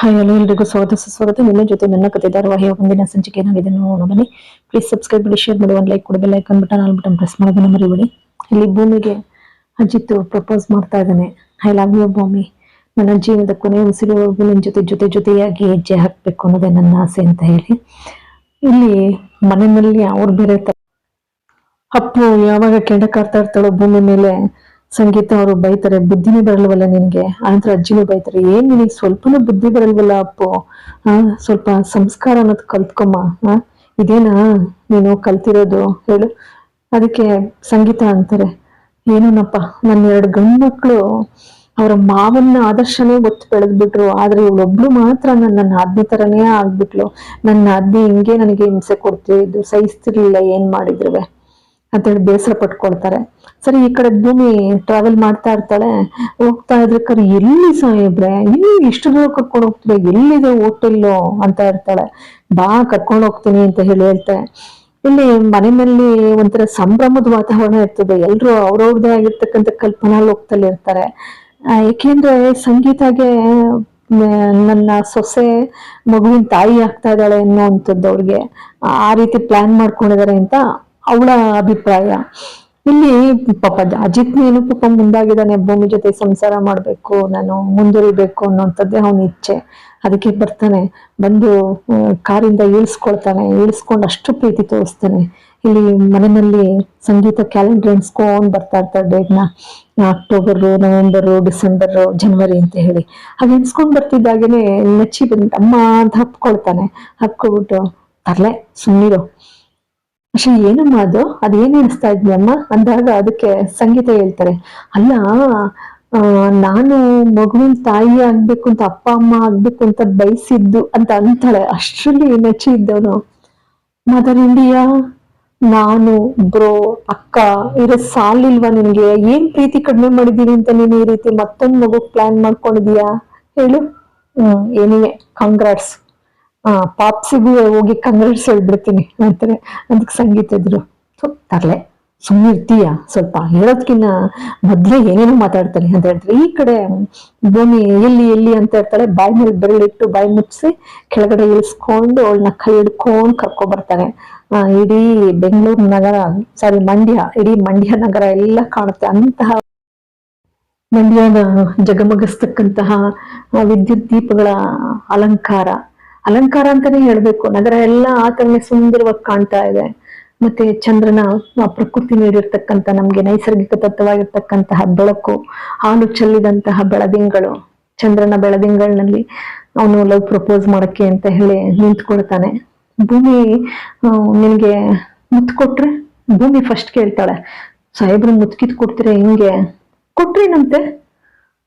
Hi hello ಎಲ್ರಿಗೂ ಸ್ವಾಗತ, ಸುಸ್ವಾಗತ. ನಿಮ್ಮ ಜೊತೆ ನನ್ನ ಕತೆ ಧಾರಾವಾಹಿಯ ಒಂದಿನ ಸಂಚಿಕೆ ಏನಾಗಿದೆ ನೋಡೋಣ. ಬನ್ನಿ ಪ್ಲೀಸ್ ಸಬ್ಸ್ಕ್ರೈಬ್ ಮಾಡಿ ಶೇರ್ ಮಾಡಿ, ಒಂದು ಲೈಕ್ ಕೊಡಿ ಲೈಕ್ ಐಕನ್ ಬಟನ್ ಆಲ್ ಪ್ರೆಸ್ ಮಾಡೋದನ್ನ ಮರಿಬೇಡಿ. ಇಲ್ಲಿ ಭೂಮಿಗೆ ಅಜಿತ್ ಪ್ರಪೋಸ್ ಮಾಡ್ತಾ ಇದ್ದಾನೆ. ಐ ಲವ್ ಯು ಭೂಮಿ. ನನ್ನ ಜೀವನದ ಕೊನೆ ಉಸಿರುವರೆಗೂ ನಿನ್ನ ಜೊತೆ ಜೊತೆ, ಜೊತೆಯಾಗಿ ಹೆಜ್ಜೆ ಹಾಕಬೇಕು ಅನ್ನೋದೇ ನನ್ನ ಆಸೆ ಅಂತ ಹೇಳಿ. ಇಲ್ಲಿ ಮನೆಯಲ್ಲಿ ಅವ್ರು ಬೇರೆ ಅಪ್ಪು ಯಾವಾಗ ಕೆಂಡಕಾರ್ತಾ ಇರ್ತಾಳೋ ಭೂಮಿ ಮೇಲೆ ಸಂಗೀತ ಅವರು ಬೈತಾರೆ, ಬುದ್ಧಿನೇ ಬರಲ್ವಲ್ಲ ನಿನ್ಗೆ? ಆನಂತರ ಅಜ್ಜಿನೂ ಬೈತಾರೆ, ಏನ್ ನಿನಗೆ ಸ್ವಲ್ಪನೂ ಬುದ್ಧಿ ಬರಲ್ವಲ್ಲ ಅಪ್ಪು? ಆ, ಸ್ವಲ್ಪ ಸಂಸ್ಕಾರ ಅನ್ನೋದು ಕಲ್ತ್ಕೊಮ್ಮ ಇದೇನಾ ನೀನು ಕಲ್ತಿರೋದು? ಹೇಳು. ಅದಕ್ಕೆ ಸಂಗೀತ ಅಂತಾರೆ, ಏನೋನಪ್ಪ, ನನ್ನ ಎರಡು ಗಂಡು ಮಕ್ಕಳು ಅವರ ಮಾವನ್ನ ಆದರ್ಶನೇ ಒತ್ತು ಬೆಳೆದ್ಬಿಟ್ರು, ಆದ್ರೆ ಇವಳೊಬ್ಳು ಮಾತ್ರ ನನ್ನ ಆಜ್ಞೆ ತರನೇ ಆಗ್ಬಿಟ್ಲು. ನನ್ನ ಆಜ್ಞೆ ಹಿಂಗೆ ನನಗೆ ಹಿಂಸೆ ಕೊಡ್ತಿದ್ದು, ಸಹಿಸ್ತಿರ್ಲಿಲ್ಲ, ಏನ್ ಮಾಡಿದ್ರುವೆ? ಅಂತೇಳಿ ಬೇಸರ ಪಟ್ಕೊಳ್ತಾರೆ. ಸರಿ, ಈ ಕಡೆ ಭೂಮಿ ಟ್ರಾವೆಲ್ ಮಾಡ್ತಾ ಇರ್ತಾಳೆ. ಹೋಗ್ತಾ ಇದ್ರೆ, ಕರೆ, ಎಲ್ಲಿ ಸಾಹೇಬ್ರೆ? ಇಲ್ಲಿ ಇಷ್ಟು ದೂರ ಕರ್ಕೊಂಡು ಹೋಗ್ತೀರ? ಎಲ್ಲಿದೆ ಹೋಟೆಲ್ಲು? ಅಂತ ಇರ್ತಾಳೆ. ಬಾ, ಕರ್ಕೊಂಡು ಹೋಗ್ತೀನಿ ಅಂತ ಹೇಳಿ ಹೇಳ್ತಾಳೆ ಇಲ್ಲಿ ಮನೆಯಲ್ಲಿ ಒಂಥರ ಸಂಭ್ರಮದ ವಾತಾವರಣ ಇರ್ತದೆ. ಎಲ್ರು ಅವ್ರವ್ರದೇ ಆಗಿರ್ತಕ್ಕಂಥ ಕಲ್ಪನಾ ಹೋಗ್ತಲೇ ಇರ್ತಾರೆ. ಏಕೆಂದ್ರೆ ಸಂಗೀತಾಗೆ ನನ್ನ ಸೊಸೆ ಮಗುವಿನ ತಾಯಿ ಆಗ್ತಾ ಇದ್ದಾಳೆ ಅನ್ನೋವಂಥದ್ದು ಅವ್ರಿಗೆ. ಆ ರೀತಿ ಪ್ಲಾನ್ ಮಾಡ್ಕೊಂಡಿದ್ದಾರೆ ಅಂತ ಅವಳ ಅಭಿಪ್ರಾಯ. ಇಲ್ಲಿ ಪಾಪ ಅಜಿತ್ ಏನು ಪಾಪ ಮುಂದಾಗಿದ್ದಾನೆ, ಭೂಮಿ ಜೊತೆ ಸಂಸಾರ ಮಾಡಬೇಕು, ನಾನು ಮುಂದುವರಿಬೇಕು ಅನ್ನೋಂಥದ್ದೇ ಅವನ ಇಚ್ಛೆ. ಅದಕ್ಕೆ ಬರ್ತಾನೆ, ಬಂದು ಕಾರಿಂದ ಇಳಿಸ್ಕೊಳ್ತಾನೆ, ಇಳಿಸ್ಕೊಂಡು ಅಷ್ಟು ಪ್ರೀತಿ ತೋರಿಸ್ತಾನೆ. ಇಲ್ಲಿ ಮನೆಯಲ್ಲಿ ಸಂಗೀತ ಕ್ಯಾಲೆಂಡರ್ ಎಣಿಸ್ಕೊಂಡ್ ಬರ್ತಾ ಇರ್ತಾರೆ ಡೇಟ್ನ. ಅಕ್ಟೋಬರ್, ನವೆಂಬರ್, ಡಿಸೆಂಬರ್, ಜನವರಿ ಅಂತ ಹೇಳಿ. ಹಾಗೆ ಎಣಿಸ್ಕೊಂಡ್ ಬರ್ತಿದ್ದಾಗೇನೆ ನಚ್ಚಿ ಬಂದು, ಅಮ್ಮ ಅಂತ ಹಪ್ಕೊಳ್ತಾನೆ. ಹಪ್ಕೊಬಿಟ್ಟು ತರ್ಲೆ ಸುಮ್ಮನಿರು ಅಷ್ಟೇ ಏನಮ್ಮ ಅದು? ಅದೇನ್ ಎಣಿಸ್ತಾ ಇದ್ವಿ ಅಮ್ಮ ಅಂದಾಗ ಅದಕ್ಕೆ ಸಂಗೀತ ಹೇಳ್ತಾರೆ. ಅಲ್ಲ ನಾನು ಮಗುವಿನ ತಾಯಿ ಆಗ್ಬೇಕು ಅಂತ ಅಪ್ಪ, ಅಮ್ಮ ಆಗ್ಬೇಕು ಅಂತ ಬಯಸಿದ್ದು ಅಂತ ಅಂತಾಳೆ. ಅಷ್ಟರಲ್ಲಿ ನಚ್ಚಿ ಇದ್ದವನು. ಮದರ್ ಇಂಡಿಯಾ ನಾನು, ಬ್ರೋ, ಅಕ್ಕ, ಇರೋ ಸಾಲಿಲ್ವಾ ನಿನ್ಗೆ? ಏನ್ ಪ್ರೀತಿ ಕಡಿಮೆ ಮಾಡಿದೀನಿ ಅಂತ ನೀನು ಈ ರೀತಿ ಮತ್ತೊಂದು ಮಗು ಪ್ಲಾನ್ ಮಾಡ್ಕೊಂಡಿದೀಯಾ ಹೇಳು. ಹ್ಮ್, ಏನಿವೆ ಕಾಂಗ್ರಾಟ್ಸ್ ಆ ಪಾಪ್ಸಿಗೂ ಹೋಗಿ ಕಂಗ್ರಾಟ್ಸ್ ಹೇಳ್ಬಿಡ್ತೀನಿ ಅಂತಾರೆ. ಅದಕ್ಕೆ ಸಂಗೀತ ಇದ್ರು. ಥು, ತರ್ಲೆ. ಸುಮ್ಮನೆ ಇರ್ತೀಯ ಸ್ವಲ್ಪ. ಹೇಳೋದ್ಕಿನ್ನ ಮೊದಲೇ ಏನೇನೋ ಮಾತಾಡ್ತಾನೆ ಅಂತ ಹೇಳ್ತಾರೆ. ಈ ಕಡೆ ಭೂಮಿ ಎಲ್ಲಿ ಎಲ್ಲಿ ಅಂತ ಹೇಳ್ತಾಳೆ. ಬಾಯಿ ಮೇಲೆ ಬೆರಳಿಟ್ಟು ಬಾಯಿ ಮುಚ್ಚಿಸಿ ಕೆಳಗಡೆ ಇಳಿಸ್ಕೊಂಡು ಅವಳನ್ನ ಕೈ ಹಿಡ್ಕೊಂಡು ಕರ್ಕೊ ಬರ್ತಾನೆ. ಇಡೀ ಬೆಂಗಳೂರು ನಗರ ಸಾರಿ ಮಂಡ್ಯ ಇಡೀ ಮಂಡ್ಯ ನಗರ ಎಲ್ಲ ಕಾಣುತ್ತೆ. ಅಂತಹ ಮಂಡ್ಯದ ಜಗಮಗಿಸ್ತಕ್ಕಂತಹ ವಿದ್ಯುತ್ ದೀಪಗಳ ಅಲಂಕಾರ. ಅಲಂಕಾರ ಅಂತಾನೆ ಹೇಳ್ಬೇಕು. ನಗರ ಎಲ್ಲ ಆತರನೇ ಸುಂದರವಾಗಿ ಕಾಣ್ತಾ ಇದೆ. ಮತ್ತೆ ಚಂದ್ರನ ಪ್ರಕೃತಿ ನೀಡಿರ್ತಕ್ಕಂಥ ನಮ್ಗೆ ನೈಸರ್ಗಿಕ ತತ್ವವಾಗಿರ್ತಕ್ಕಂತಹ ಬೆಳಕು ಹಾಲು ಚೆಲ್ಲಿದಂತಹ ಬೆಳದಿಂಗಳು ಚಂದ್ರನ ಬೆಳದಿಂಗಳಲ್ಲಿ ಅವನು ಲವ್ ಪ್ರಪೋಸ್ ಮಾಡಕ್ಕೆ ಅಂತ ಹೇಳಿ ನಿಂತ್ಕೊಳ್ತಾನೆ. ಭೂಮಿ ನಿನಗೆ ಮುತ್ತು ಕೊಟ್ರೆ ಭೂಮಿ ಫಸ್ಟ್ ಕೇಳ್ತಾಳೆ. ಸಾಹೇಬ್ರು ಮುತ್ಕಿದ್ ಕೊಡ್ತೀರ ಹಿಂಗೆ? ಕೊಟ್ರೇನಂತೆ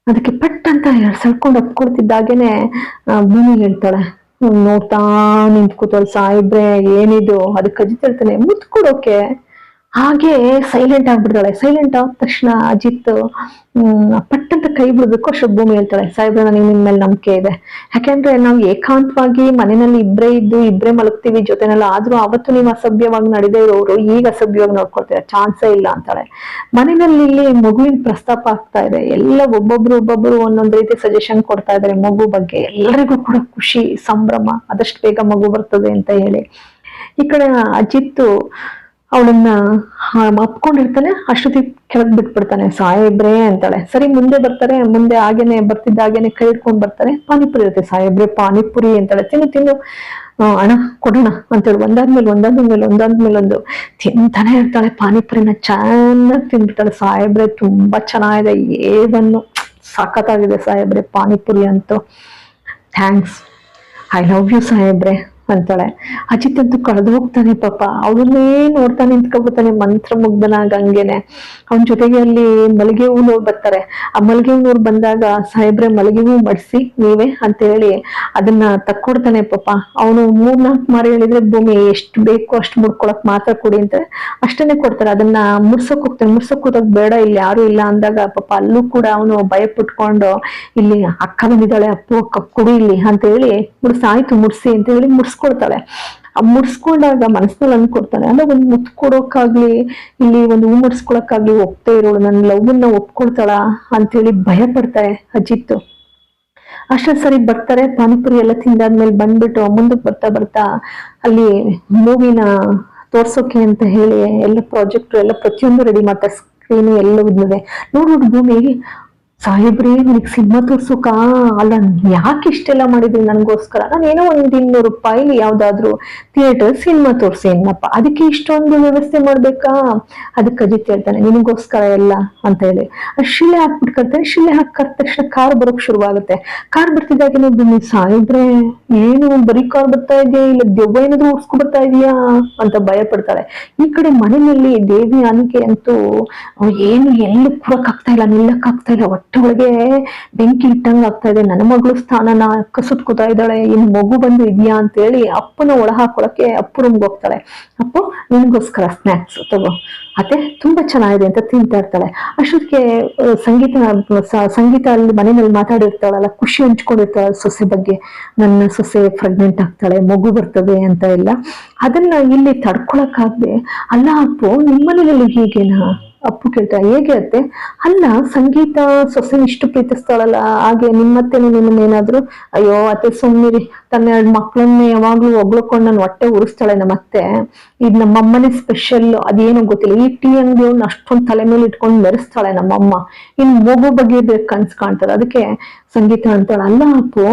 ಅದಕ್ಕೆ ಪಟ್ ಅಂತ ಸಳ್ಕೊಂಡು ಒಪ್ಕೊಳ್ತಿದ್ದಾಗೇನೆ ಆ, ಭೂಮಿ ಹೇಳ್ತಾಳೆ. ನೋಡ್ತಾ ನಿಂತ್ಕೋತಾರೆ ಸಾಯಿಬ್ರೆ ಏನಿದು? ಅದಕ್ಕೆ ಕಜಿತಿರ್ತಾನೆ ಮುತ್ಕೊಡೋಕೆ. ಹಾಗೆ ಸೈಲೆಂಟ್ ಆಗ್ಬಿಡ್ತಾಳೆ. ಸೈಲೆಂಟ್ ಆದ ತಕ್ಷಣ ಅಜಿತ್ ಪಟ್ಟಂತ ಪಟ್ ಕೈ ಬಿಡ್ಬೇಕು ಅಷ್ಟು ಭೂಮಿ ಹೇಳ್ತಾಳೆ ಸಾಹೇಬ್ರ, ನನಗೆ ನಿಮ್ಮ ಮೇಲೆ ನಂಬಿಕೆ ಇದೆ. ಯಾಕೆಂದ್ರೆ ನಾವು ಏಕಾಂತವಾಗಿ ಮನೆಯಲ್ಲಿ ಇಬ್ಬರೇ ಇದ್ದು ಇಬ್ಬರೇ ಮಲಗ್ತೀವಿ, ಜೊತೆನೆಲ್ಲ. ಆದ್ರೂ ಅವತ್ತು ನೀವು ಅಸಭ್ಯವಾಗಿ ನಡೆದೇ ಇರೋರು ಈಗ ಅಸಭ್ಯವಾಗಿ ನೋಡ್ಕೊಳ್ತೀರ? ಚಾನ್ಸೇ ಇಲ್ಲ ಅಂತಾಳೆ. ಮನೆಯಲ್ಲಿ ಇಲ್ಲಿ ಮಗುವಿನ ಪ್ರಸ್ತಾಪ ಆಗ್ತಾ ಇದೆ. ಎಲ್ಲ ಒಬ್ಬೊಬ್ರು ಒಬ್ಬೊಬ್ರು ಒಂದೊಂದು ರೀತಿ ಸಜೆಷನ್ ಕೊಡ್ತಾ ಇದಾರೆ ಮಗು ಬಗ್ಗೆ. ಎಲ್ಲರಿಗೂ ಕೂಡ ಖುಷಿ, ಸಂಭ್ರಮ, ಆದಷ್ಟು ಬೇಗ ಮಗು ಬರ್ತದೆ ಅಂತ ಹೇಳಿ. ಈ ಕಡೆ ಅಜಿತ್ ಅವಳನ್ನ ಅಪ್ಕೊಂಡಿರ್ತಾನೆ ಅಷ್ಟೊತ್ತಿಗೆ ಕೆಳಗೆ ಬಿಟ್ಬಿಡ್ತಾನೆ. ಸಾಹೇಬ್ರೆ ಅಂತಾಳೆ. ಸರಿ, ಮುಂದೆ ಬರ್ತಾರೆ. ಮುಂದೆ ಹಾಗೇನೆ ಬರ್ತಿದ್ದಾಗೇನೆ ಕೈ ಹಿಡ್ಕೊಂಡು ಬರ್ತಾರೆ ಪಾನಿಪುರಿ ಇರುತ್ತೆ. ಸಾಹೇಬ್ರೆ ಪಾನಿಪುರಿ ಅಂತಾಳೆ. ತಿನ್ನು ತಿನ್ನು. ಹಣ ಕೊಡೋಣ ಅಂತೇಳಿ. ಒಂದಾದ್ಮೇಲೆ ಒಂದಾದ್ಮೇಲೆ ಒಂದಾದ್ಮೇಲೆ ಒಂದು ತಿಂತಾನೆ ಇರ್ತಾಳೆ. ಪಾನಿಪುರಿನ ಚೆನ್ನಾಗಿ ತಿಂದ್ಬಿಡ್ತಾಳೆ. ಸಾಹೇಬ್ರೆ ತುಂಬಾ ಚೆನ್ನಾಗಿದೆ. ಏವನ್ನು ಸಖತ್ತಾಗಿದೆ ಸಾಹೇಬ್ರೆ ಪಾನಿಪುರಿ ಅಂತೂ. ಥ್ಯಾಂಕ್ಸ್ ಐ ಲವ್ ಯು ಸಾಹೇಬ್ರೆ ಅಂತಾಳೆ. ಅಜಿತ್ ಅಂತೂ ಕಳೆದು ಹೋಗ್ತಾನೆ ಪಾಪ. ಅವಳನ್ನೇ ನೋಡ್ತಾ ನಿಂತ್ಕೊಬಿಡ್ತಾನೆ ಮಂತ್ರ ಮುಗ್ಧನಾಗ ಹಂಗೇನೆ. ಅವನ ಜೊತೆಗೆ ಅಲ್ಲಿ ಮಲ್ಲಿಗೆ ಹೂ ನೋಡ್ ಬರ್ತಾರೆ. ಆ ಮಲ್ಲಿಗೆ ಹೂ ನೋಡ್ ಬಂದಾಗ, ಸಾಹೇಬ್ರೆ ಮಲ್ಲಿಗೆ ಹೂ ಮಡಿಸಿ, ನೀವೇ? ಅಂತ ಹೇಳಿ ಅದನ್ನ ತಕ್ಕೊಡ್ತಾನೆ ಪಾಪ. ಅವನು ಮೂರ್ನಾಲ್ಕು ಮಾರಿ ಹೇಳಿದ್ರೆ, ಭೂಮಿ, ಎಷ್ಟು ಬೇಕು ಅಷ್ಟು ಮುಡ್ಕೊಳಕ್ ಮಾತ್ರ ಕೊಡಿ ಅಂತ ಅಷ್ಟನ್ನೇ ಕೊಡ್ತಾರೆ. ಅದನ್ನ ಮುಡ್ಸಕ್ ಹೋಗ್ತಾನೆ. ಮುಡ್ಸಕ್ ಹೋದಾಗ ಬೇಡ, ಇಲ್ಲಿ ಯಾರು ಇಲ್ಲ ಅಂದಾಗ ಪಾಪ ಅಲ್ಲೂ ಕೂಡ ಅವನು ಭಯ ಪುಟ್ಕೊಂಡು ಇಲ್ಲಿ ಅಕ್ಕ ಬಂದಿದ್ದಾಳೆ, ಅಪ್ಪು, ಅಕ್ಕ ಕುಡಿ ಇಲ್ಲಿ ಅಂತ ಹೇಳಿ ಮುಡ್ಸಾಯ್ತು ಮುಡ್ಸಿ ಅಂತ ಹೇಳಿ ಮುಡ್ಸ್ಕೊಡ್ತಾಳೆ ಆ ಮುಡ್ಸ್ಕೊಂಡಾಗ ಮನಸ್ಸಿನಲ್ಲಿ ಅನ್ಕೊಡ್ತಾನೆ ಅಲ್ಲ ಒಂದ್ ಮುತ್ತು ಕೊಡೋಕ್ಕಾಗ್ಲಿ ಇಲ್ಲಿ ಒಂದು ಹೂ ಮುಡ್ಸ್ಕೊಳಕ್ಕಾಗ್ಲಿ ಒಪ್ತೇ ಇರೋಳು, ನನ್ನ ಲವ್ನ ಒಪ್ಕೊಳ್ತಾಳ ಅಂತೇಳಿ ಭಯ ಪಡ್ತಾಳೆ ಅಜಿತ್ತು ಅಷ್ಟೇ ಸರಿ ಬರ್ತಾರೆ, ಪಾನಿಪುರಿ ಎಲ್ಲ ತಿಂದಾದ್ಮೇಲೆ ಬಂದ್ಬಿಟ್ಟು ಮುಂದಕ್ಕೆ ಬರ್ತಾ ಬರ್ತಾ ಅಲ್ಲಿ ಮೂವಿನ ತೋರ್ಸೋಕೆ ಅಂತ ಹೇಳಿ ಎಲ್ಲ ಪ್ರಾಜೆಕ್ಟ್ ಎಲ್ಲ ಪ್ರತಿಯೊಂದು ರೆಡಿ ಮಾಡ್ತಾರೆ ಸ್ಕ್ರೀನ್ ಎಲ್ಲ ಉದ್ಮದೆ ನೋಡ್ಬಿಟ್ಟು ಭೂಮಿ ಸಾಹೇಬ್ರಿ, ನನಗೆ ಸಿನಿಮಾ ತೋರ್ಸುಕ ಅಲ್ಲ, ಯಾಕೆ ಇಷ್ಟೆಲ್ಲ ಮಾಡಿದ್ರಿ ನನಗೋಸ್ಕರ? ನಾನು ಏನೋ ಒಂದ್ ಇನ್ನೂರು ರೂಪಾಯಿ ಯಾವ್ದಾದ್ರು ಥಿಯೇಟರ್ ಸಿನಿಮಾ ತೋರ್ಸಿ ಏನಪ್ಪ ಅದಕ್ಕೆ ಇಷ್ಟೊಂದು ವ್ಯವಸ್ಥೆ ಮಾಡ್ಬೇಕಾ? ಅದಕ್ಕೆ ಅಜಿತ್ ಹೇಳ್ತಾನೆ, ನಿನಗೋಸ್ಕರ ಎಲ್ಲ ಅಂತ ಹೇಳಿ. ಶಿಲೆ ಹಾಕ್ಬಿಟ್ಟು ಕರ್ತಾನೆ ಶಿಲೆ ಹಾಕಿ ತಕ್ಷಣ ಕಾರ್ ಬರೋಕ್ ಶುರುವಾಗುತ್ತೆ. ಕಾರ್ ಬರ್ತಿದ್ದಾಗೆ ನೀವು ಸಾಹೇಬ್ರೆ, ಏನು ಬರೀ ಕಾರ್ ಬರ್ತಾ ಇದೆಯಾ? ಇಲ್ಲ ದೆವ್ವ ಏನಾದ್ರು ಓಡಿಸ್ಕೊ ಬರ್ತಾ ಇದೆಯಾ? ಅಂತ ಭಯ ಪಡ್ತಾಳೆ ಈ ಕಡೆ ಮನೆಯಲ್ಲಿ ದೇವಿ, ಅನಿಕೆ ಅಂತೂ ಏನು ಎಲ್ಲೂ ಕೂರಕ್ ಆಗ್ತಾ ಇಲ್ಲ, ನಿಲ್ಲಕ್ ಆಗ್ತಾ ಇಲ್ಲ ಒಳಗೆ ಬೆಂಕಿ ಇಟ್ಟಂಗೆ ಆಗ್ತಾ ಇದೆ ನನ್ನ ಮಗಳು ಸ್ಥಾನನ ಕಸುತ್ಕೋತಾ ಇದ್ದಾಳೆ. ಇನ್ ಮಗು ಬಂದು ಇದೆಯಾ ಅಂತ ಹೇಳಿ ಅಪ್ಪನ ಒಳ ಹಾಕೊಳಕ್ಕೆ ಅಪ್ಪು ರೂಮ್ಗೆ ಹೋಗ್ತಾಳೆ. ಅಪ್ಪು, ನಿನಗೋಸ್ಕರ ಸ್ನಾಕ್ಸ್ ತಗೋ. ಅತ್ತೆ, ತುಂಬಾ ಚೆನ್ನಾಗಿದೆ ಅಂತ ತಿಂತಾ ಇರ್ತಾಳೆ. ಅಷ್ಟೊತ್ತಿಗೆ ಸಂಗೀತ ಸಂಗೀತ ಅಲ್ಲಿ ಮನೆಯಲ್ಲಿ ಮಾತಾಡಿರ್ತಾಳಲ್ಲ, ಖುಷಿ ಹಂಚ್ಕೊಂಡಿರ್ತಾಳೆ ಸೊಸೆ ಬಗ್ಗೆ. ನನ್ನ ಸೊಸೆ ಪ್ರೆಗ್ನೆಂಟ್ ಆಗ್ತಾಳೆ, ಮಗು ಬರ್ತದೆ ಅಂತ ಎಲ್ಲ. ಅದನ್ನ ಇಲ್ಲಿ ತಡ್ಕೊಳಕ್ಕಾಗ್ದೆ, ಅಲ್ಲ ಅಪ್ಪು ನಿಮ್ಮನೇಲಿ ಹೀಗೇನಾ? ಅಪ್ಪು ಕೇಳ್ತಾರೆ ಹೇಗೆ ಅತ್ತೆ? ಅಲ್ಲ, ಸಂಗೀತ ಸೊಸೆ ಇಷ್ಟು ಪ್ರೀತಿಸ್ತಾಳಲ್ಲ, ಹಾಗೆ ನಿಮ್ಮತ್ತೆ ಏನಾದ್ರು, ಅಯ್ಯೋ, ಅತ್ತೆ ಸುಮ್ಮನಿರಿ ತನ್ನ ಎರಡು ಮಕ್ಕಳನ್ನೇ ಯಾವಾಗ್ಲೂ ಒಗ್ಳಕೊಂಡು ನಾನು ಹೊಟ್ಟೆ ಉರಿಸ್ತಾಳೆ ನಮ್ಮ ಅತ್ತೆ ಇದು ನಮ್ಮಮ್ಮನೇ ಸ್ಪೆಷಲ್ ಅದೇನೋ ಗೊತ್ತಿಲ್ಲ. ಈ ಟೀ ಅಂಗಡಿಯವ್ನ ಅಷ್ಟೊಂದು ತಲೆ ಮೇಲೆ ಇಟ್ಕೊಂಡು ಮೆರೆಸ್ತಾಳೆ ನಮ್ಮಮ್ಮ. ಇನ್ ಮಗು ಬಗ್ಗೆ ಕನ್ಸ್ ಕಾಣ್ತದೆ. ಅದಕ್ಕೆ ಸಂಗೀತ ಅಂತಾಳ. ಅಲ್ಲ ಅಪ್ಪು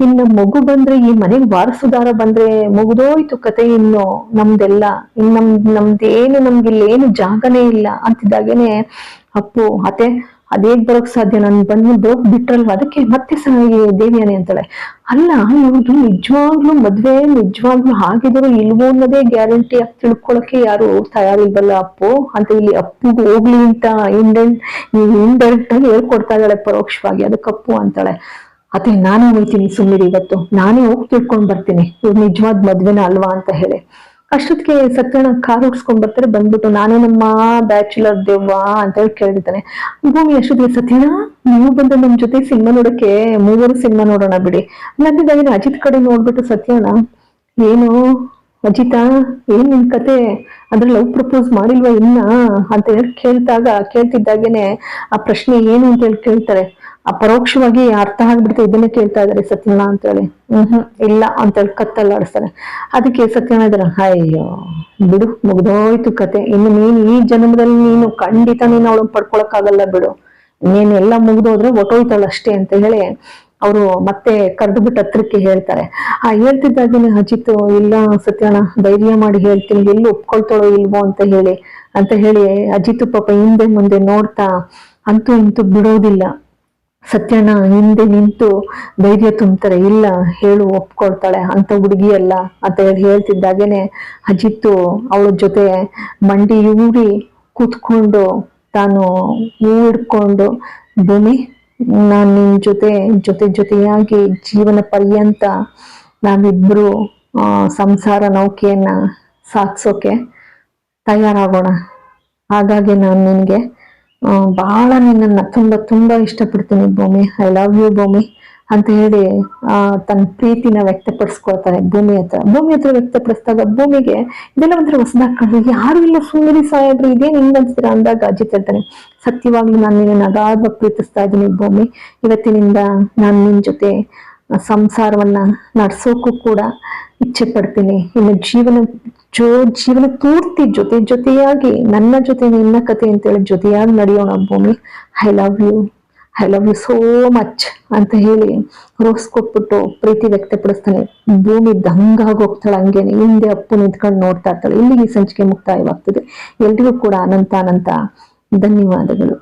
ಇನ್ನು ಮಗು ಬಂದ್ರೆ ಈ ಮನೆಗೆ ವಾರಸುದಾರ ಬಂದ್ರೆ ಮುಗ್ದೋಯ್ತು ಕತೆ ಇನ್ನು ನಮ್ದೆಲ್ಲ. ಇನ್ ನಮ್, ನಮ್ದೇನು ನಮ್ಗೆ ಇಲ್ಲಿ ಏನು ಜಾಗನೇ ಇಲ್ಲ ಅಂತಿದ್ದಾಗೇನೆ, ಅಪ್ಪು, ಅತ್ತೆ ಅದೇಗ್ ಬರೋಕ್ ಸಾಧ್ಯ? ನಾನು ಬರೋಕ್ ಬಿಟ್ರಲ್ವ? ಅದಕ್ಕೆ ಮತ್ತೆ ದೇವಿಯಾನೆ ಅಂತಾಳೆ. ಅಲ್ಲ ಇವ್ರು ನಿಜವಾಗ್ಲೂ ಮದ್ವೆ ನಿಜವಾಗ್ಲೂ ಹಾಗಿದ್ರು ಇಲ್ವೋ ಅನ್ನೋದೇ ಗ್ಯಾರಂಟಿ ಆಗಿ ತಿಳ್ಕೊಳಕ್ಕೆ ಯಾರು ತಯಾರಿಲ್ವಲ್ಲ ಅಪ್ಪು? ಅಂತ ಇಲ್ಲಿ ಅಪ್ಪುಗೆ ಹೋಗ್ಲಿ ಅಂತ ಇಂಡೆಂಟ್ ಇಂಡೈರೆಕ್ಟ್ ಆಗಿ ಹೇಳ್ಕೊಡ್ತಾ ಇದ್ದಾಳೆ ಪರೋಕ್ಷವಾಗಿ. ಅದಕ್ಕೆ ಅಪ್ಪು ಅಂತಾಳೆ. ಅದೇ ನಾನೇ ಹೋಗ್ತೀನಿ ಸುಮ್ಮನೆ ಇವತ್ತು. ನಾನೇ ಹೋಗಿ ತಿಳ್ಕೊಂಡ್ ಬರ್ತೀನಿ. ಇವ್ರು ನಿಜವಾದ ಮದ್ವೆನ ಅಲ್ವಾ ಅಂತ ಹೇಳಿ. ಅಷ್ಟೊತ್ತಿಗೆ ಸತ್ಯಣ್ಣ ಕಾರ್ ಓಡಿಸ್ಕೊಂಡ್ ಬರ್ತಾರೆ, ಬಂದ್ಬಿಟ್ಟು ನಾನೇ ನಮ್ಮ ಬ್ಯಾಚುಲರ್ ದೇವ್ವಾ ಅಂತ ಹೇಳಿ ಕೇಳಿದ್ದಾನೆ ಭೂಮಿ ಅಷ್ಟೊತ್ತಿಗೆ ಸತ್ಯಣ್ಣ, ನೀವು ಬಂದ ನಮ್ ಜೊತೆ ಸಿನಿಮಾ ನೋಡಕ್ಕೆ ಮೂವರು ಸಿನಿಮಾ ನೋಡೋಣ ಬಿಡಿ. ನಂದಿದ್ದಾಗಿನ ಅಜಿತ್ ಕಡೆ ನೋಡ್ಬಿಟ್ಟು ಸತ್ಯಣ್ಣ. ಏನು ಅಜಿತ, ಏನ್ ನಿನ್ ಕತೆ? ಅಂದ್ರೆ ಲವ್ ಪ್ರಪೋಸ್ ಮಾಡಿಲ್ವಾ ಇನ್ನ? ಅಂತ ಹೇಳಿ ಕೇಳ್ದಾಗ ಕೇಳ್ತಿದ್ದಾಗೇನೆ ಆ ಪ್ರಶ್ನೆ ಏನು ಅಂತ ಹೇಳಿ ಕೇಳ್ತಾರೆ. ಆ ಪರೋಕ್ಷವಾಗಿ ಅರ್ಥ ಆಗ್ಬಿಡುತ್ತೆ ಇದನ್ನೇ ಕೇಳ್ತಾ ಇದಾರೆ ಸತ್ಯಣ್ಣ ಅಂತ ಹೇಳಿ ಹ್ಮ್ ಹ್ಮ್, ಇಲ್ಲ ಅಂತ ಹೇಳಿ ಕತ್ತಲ್ಲಾಡಿಸ್ತಾರೆ ಅದಕ್ಕೆ ಸತ್ಯಣ್ಣ ಇದಾರೆ ಅಯ್ಯೋ, ಬಿಡು, ಮುಗ್ದೋಯ್ತು ಕತೆ. ಇನ್ನು ನೀನು ಈ ಜನ್ಮದಲ್ಲಿ ನೀನು ಖಂಡಿತ ನೀನು ಅವಳನ್ನ ಪಡ್ಕೊಳಕ್ಕಾಗಲ್ಲ ಬಿಡು. ನೀನೆಲ್ಲ ಮುಗ್ದೋದ್ರೆ ಒಟ್ಟೋಯ್ತಾಳ ಅಷ್ಟೇ ಅಂತ ಹೇಳಿ ಅವರು ಮತ್ತೆ ಕರೆದು ಬಿಟ್ಟು ಹತ್ರಕ್ಕೆ ಹೇಳ್ತಾರೆ. ಆ ಹೇಳ್ತಿದ್ದಾಗಿನ ಅಜಿತ್, ಇಲ್ಲ ಸತ್ಯಣ್ಣ ಧೈರ್ಯ ಮಾಡಿ ಹೇಳ್ತೀನಿ, ಎಲ್ಲಿ ಒಪ್ಕೊಳ್ತಾಳೋ ಇಲ್ವೋ ಅಂತ ಹೇಳಿ ಅಂತ ಹೇಳಿ ಅಜಿತ್ ಪಾಪ ಹಿಂದೆ ಮುಂದೆ ನೋಡ್ತಾ ಅಂತೂ ಇಂತೂ ಬಿಡೋದಿಲ್ಲ. ಸತ್ಯಣ್ಣ ಹಿಂದೆ ನಿಂತು ಧೈರ್ಯ ತುಂಬ್ತಾರೆ, ಇಲ್ಲ, ಹೇಳು, ಒಪ್ಕೊಳ್ತಾಳೆ, ಅಂತ ಹುಡುಗಿಯಲ್ಲ ಅಂತ ಹೇಳಿ ಹೇಳ್ತಿದ್ದಾಗೇನೆ ಅಜಿತ್ತು ಅವಳ ಜೊತೆ ಮಂಡಿ ಊರಿ ಕೂತ್ಕೊಂಡು ತಾನು ಹೂ ಹಿಡ್ಕೊಂಡು ನಾನು ನಿನ್ ಜೊತೆ ಜೊತೆ ಜೊತೆಯಾಗಿ ಜೀವನ ಪರ್ಯಂತ ನಾವಿಬ್ರು ಸಂಸಾರ ನೌಕೆಯನ್ನ ಸಾಕ್ಸೋಕೆ ತಯಾರಾಗೋಣ. ಹಾಗಾಗಿ ನಾನು ನಿನಗೆ ಬಹಳ ನಿನ್ನ ತುಂಬಾ ತುಂಬಾ ಇಷ್ಟಪಡ್ತೀನಿ ಭೂಮಿ. ಐ ಲವ್ ಯು ಭೂಮಿ ಅಂತ ಹೇಳಿ, ಆ, ತನ್ನ ಪ್ರೀತಿನ ವ್ಯಕ್ತಪಡಿಸ್ಕೊಳ್ತಾನೆ ಭೂಮಿ ಹತ್ರ. ಭೂಮಿ ಹತ್ರ ವ್ಯಕ್ತಪಡಿಸಿದಾಗ ಭೂಮಿಗೆ ಇದೆಲ್ಲ ಒಂಥರ ಹೊಸದಾಗಿ ಕಂಡು ಯಾರು ಇಲ್ಲ ಸುಮ್ಮನೆ ಸಾಹೇಬ್ರು, ಇದೇನು ಹಿಂಗ್ ಅನ್ಸ್ತೀರಾ ಅಂದಾಗ ಅಜಿತ್ ಹೇಳ್ತಾನೆ ಸತ್ಯವಾಗ್ಲೂ ನಾನು ನಿನ್ನ ಅಗಾಧವಾಗಿ ಪ್ರೀತಿಸ್ತಾ ಇದ್ದೀನಿ ಭೂಮಿ. ಇವತ್ತಿನಿಂದ ನಾನು ನಿನ್ ಜೊತೆ ಸಂಸಾರವನ್ನ ನಡ್ಸೋಕು ಕೂಡ ಇಚ್ಛೆ ಪಡ್ತೀನಿ ಇನ್ನು ಜೀವನ ಜೋ ಜೀವನ ಪೂರ್ತಿ ಜೊತೆ ಜೊತೆಯಾಗಿ ನನ್ನ ಜೊತೆ ನಿನ್ನ ಕತೆ ಅಂತೇಳಿ ಜೊತೆಯಾಗಿ ನಡೆಯೋಣ Bhoomi. I love you I love you so much ಅಂತ ಹೇಳಿ ರೋಸ್ ಕೊಟ್ಬಿಟ್ಟು ಪ್ರೀತಿ ವ್ಯಕ್ತಪಡಿಸ್ತಾನೆ. ಭೂಮಿ ದಂಗಾಗಿ ಹೋಗ್ತಾಳೆ ಹಂಗೇನೆ ಹಿಂದೆ ಅಪ್ಪು ನಿಂತ್ಕೊಂಡು ನೋಡ್ತಾ ಇರ್ತಾಳೆ. ಇಲ್ಲಿಗೆ ಸಂಚಿಕೆ ಮುಕ್ತಾಯವಾಗ್ತದೆ. ಎಲ್ರಿಗೂ ಕೂಡ ಅನಂತ ಅನಂತ ಧನ್ಯವಾದಗಳು.